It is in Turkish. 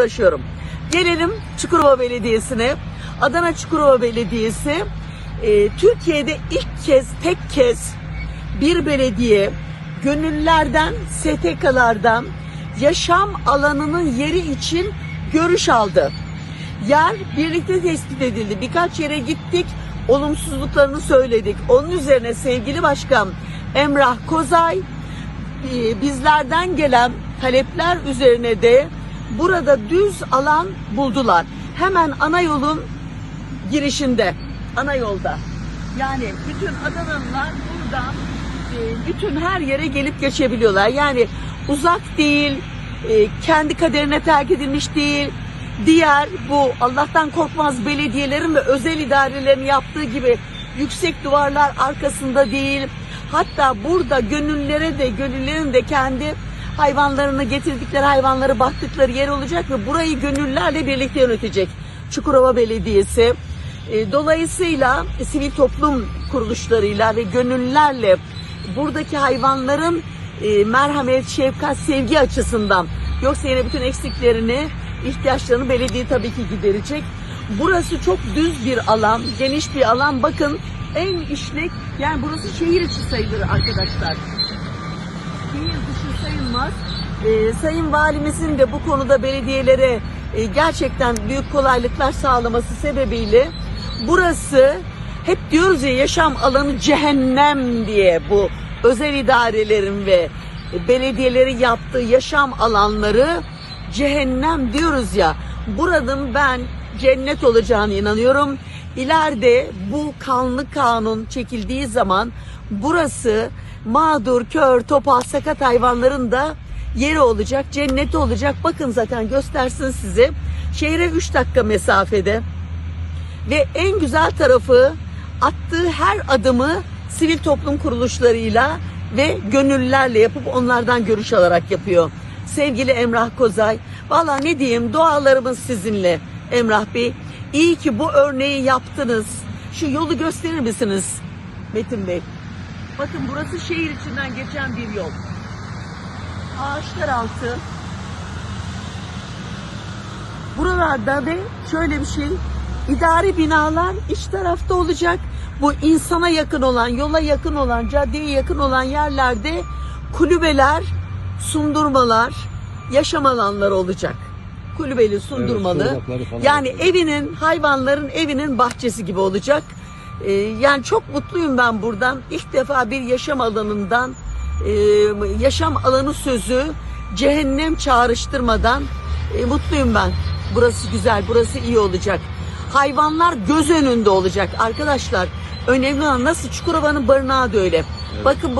uğraşıyorum. Gelelim Çukurova Belediyesi'ne. Adana Çukurova Belediyesi e, Türkiye'de ilk kez, tek kez bir belediye gönüllülerden, STK'lardan yaşam alanının yeri için görüş aldı. Yer birlikte tespit edildi. Birkaç yere gittik, olumsuzluklarını söyledik. Onun üzerine sevgili başkan Emrah Kozay e, bizlerden gelen talepler üzerine de burada düz alan buldular. Hemen ana yolun girişinde, ana yolda. Yani bütün Adanalılar buradan e, bütün her yere gelip geçebiliyorlar. Yani uzak değil, e, kendi kaderine terk edilmiş değil. Diğer bu Allah'tan korkmaz belediyelerin ve özel idarelerin yaptığı gibi yüksek duvarlar arkasında değil. Hatta burada gönüllere de gönüllerin de kendi hayvanlarını getirdikleri hayvanları baktıkları yer olacak ve burayı gönüllülerle birlikte yönetecek. Çukurova Belediyesi. E, Dolayısıyla sivil toplum kuruluşlarıyla ve gönüllülerle buradaki hayvanların e, merhamet, şefkat, sevgi açısından yoksa yine bütün eksiklerini, ihtiyaçlarını belediye tabii ki giderecek. Burası çok düz bir alan, geniş bir alan. Bakın en işlek, yani burası şehir içi sayılır arkadaşlar şehir dışı sayılmaz. Ee, Sayın Valimizin de bu konuda belediyelere e, gerçekten büyük kolaylıklar sağlaması sebebiyle burası hep diyoruz ya yaşam alanı cehennem diye bu özel idarelerin ve belediyelerin yaptığı yaşam alanları cehennem diyoruz ya. Buranın ben cennet olacağını inanıyorum. İleride bu kanlı kanun çekildiği zaman burası mağdur, kör, topal, sakat hayvanların da yeri olacak, cenneti olacak. Bakın zaten göstersin size. Şehre 3 dakika mesafede. Ve en güzel tarafı attığı her adımı sivil toplum kuruluşlarıyla ve gönüllülerle yapıp onlardan görüş alarak yapıyor. Sevgili Emrah Kozay, valla ne diyeyim dualarımız sizinle Emrah Bey. İyi ki bu örneği yaptınız. Şu yolu gösterir misiniz Metin Bey? Bakın burası şehir içinden geçen bir yol. Ağaçlar altı. Buralarda ve şöyle bir şey, idari binalar iç tarafta olacak. Bu insana yakın olan, yola yakın olan, caddeye yakın olan yerlerde kulübeler, sundurmalar, yaşam alanları olacak. Kulübeli, sundurmalı. falan yani olacak. evinin, hayvanların evinin bahçesi gibi olacak. Ee, yani çok mutluyum ben buradan. İlk defa bir yaşam alanından, e, yaşam alanı sözü cehennem çağrıştırmadan e, mutluyum ben. Burası güzel, burası iyi olacak. Hayvanlar göz önünde olacak arkadaşlar. Önemli olan nasıl Çukurova'nın barınağı da öyle. Bakın bu